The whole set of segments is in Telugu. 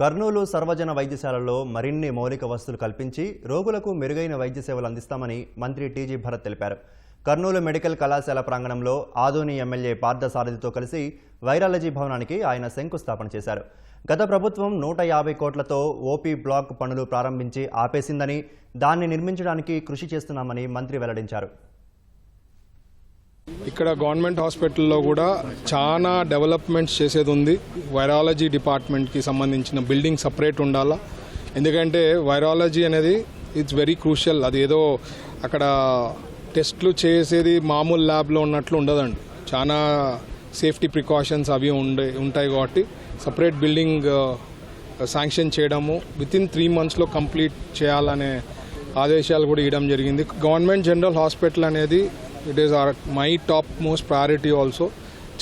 కర్నూలు సర్వజన వైద్యశాలలో మరిన్ని మౌలిక వసతులు కల్పించి రోగులకు మెరుగైన వైద్య సేవలు అందిస్తామని మంత్రి టీజీ భరత్ తెలిపారు. కర్నూలు మెడికల్ కళాశాల ప్రాంగణంలో ఆదోని ఎమ్మెల్యే పార్థసారథితో కలిసి వైరాలజీ భవనానికి ఆయన శంకుస్థాపన చేశారు. గత ప్రభుత్వం నూట యాభై కోట్లతో ఓపీ బ్లాక్ పనులు ప్రారంభించి ఆపేసిందని దాన్ని నిర్మించడానికి కృషి చేస్తున్నామని మంత్రి వెల్లడించారు. ఇక్కడ గవర్నమెంట్ హాస్పిటల్లో కూడా చాలా డెవలప్మెంట్స్ చేసేది ఉంది. వైరాలజీ డిపార్ట్మెంట్కి సంబంధించిన బిల్డింగ్ సపరేట్ ఉండాలా? ఎందుకంటే వైరాలజీ అనేది ఇట్స్ వెరీ క్రూషియల్. అది ఏదో అక్కడ టెస్ట్లు చేసేది మామూలు ల్యాబ్లో ఉన్నట్లు ఉండదండి. చాలా సేఫ్టీ ప్రికాషన్స్ అవి ఉండే ఉంటాయి కాబట్టి సపరేట్ బిల్డింగ్ శాంక్షన్ చేయడము విత్ ఇన్ త్రీ మంత్స్లో కంప్లీట్ చేయాలనే ఆదేశాలు కూడా ఇవ్వడం జరిగింది. గవర్నమెంట్ జనరల్ హాస్పిటల్ అనేది it is our my top most priority also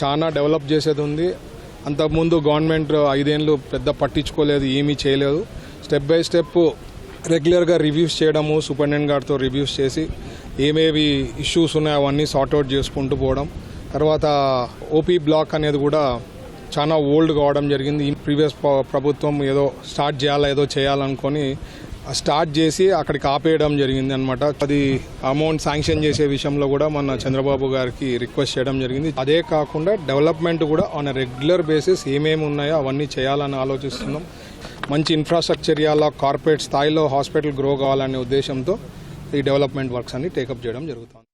చాలా డెవలప్ చేసేది ఉంది. అంతకుముందు గవర్నమెంట్ uh, ఐదేళ్ళు పెద్ద పట్టించుకోలేదు ఏమీ చేయలేదు. స్టెప్ బై స్టెప్ రెగ్యులర్గా రివ్యూస్ చేయడము సూపరింటెండెంట్ గారితో రివ్యూస్ చేసి ఏమేవి ఇష్యూస్ ఉన్నాయో అవన్నీ సార్ట్అవుట్ చేసుకుంటూ పోవడం. తర్వాత ఓపీ బ్లాక్ అనేది కూడా చాలా ఓల్డ్ కావడం జరిగింది. ప్రీవియస్ uh, ప్రభుత్వం ఏదో స్టార్ట్ చేయాలా ఏదో చేయాలనుకొని స్టార్ట్ చేసి అక్కడికి ఆపేయడం జరిగింది అనమాట అది అమౌంట్ శాంక్షన్ చేసే విషయంలో కూడా మన చంద్రబాబు గారికి రిక్వెస్ట్ చేయడం జరిగింది. అదే కాకుండా డెవలప్మెంట్ కూడా ఆన్ రెగ్యులర్ బేసిస్ ఏమేమి ఉన్నాయో అవన్నీ చేయాలని ఆలోచిస్తున్నాం. మంచి ఇన్ఫ్రాస్ట్రక్చర్ ఇవ్వాలా కార్పొరేట్ స్థాయిలో హాస్పిటల్ గ్రో కావాలనే ఉద్దేశంతో ఈ డెవలప్మెంట్ వర్క్స్ అన్ని టేకప్ చేయడం జరుగుతుంది.